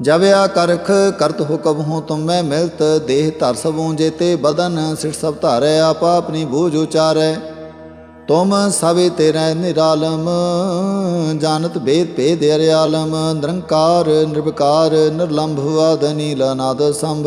ਅਪਾਰਾ ਜਵਿਆ ਕਰਖ ਕਰਤ ਹੁਕਮ ਹੋ ਤੁਮ ਮੈਂ ਮਿਲਤ, ਦੇਹ ਧਰ ਸਭੂ ਜੇਤੇ ਬਦਨ ਸਿਰ ਸਭ ਧਾਰੈ, ਆਪਾ ਆਪਣੀ ਬੂਝ ਉਚਾਰੈ। ਤੁਮ ਸਭੇ ਤੇਰੇ ਨਿਰਾਲਮ, ਜਾਣਤ ਭੇਦ ਭੇਦ ਅਰਿਆਲਮ, ਨਿਰੰਕਾਰ, ਨਿਰਵਕਾਰ, ਨਿਰਲੰਭ ਵਾਦ ਨੀਲ ਸੰਭ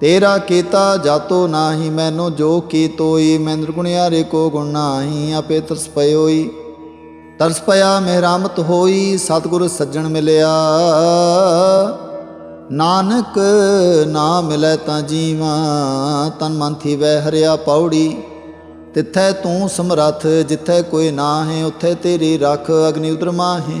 ਤੇਰਾ ਕੀਤਾ ਜਾਤੋ ਨਾਹੀ, ਮੈਨੂੰ ਜੋ ਕੀ ਤੋਈ, ਮੈਂ ਨਿਰਗੁਣਿਆਰੇ ਕੋ ਗੁਣ ਨਾਹੀ, ਆਪੇ ਤਰਸ ਪਇਓਈ ਤਰਸ ਪਿਆ ਮਿਹਰਾਮਤ ਹੋਈ, ਸਤਿਗੁਰ ਸੱਜਣ ਮਿਲਿਆ। ਨਾਨਕ ਨਾ ਮਿਲੈ ਤਾਂ ਜੀਵਾ, ਤਨ ਮਨ ਥੀਵੈ ਹਰਿਆ ਪੌੜੀ। ਤਿੱਥੈ ਤੂੰ ਸਮਰੱਥ, ਜਿੱਥੈ ਕੋਈ ਨਾ ਹੈ ਉੱਥੇ ਤੇਰੀ ਰੱਖ ਅਗਨੀ ਉਦਰ ਮਾਹੇ।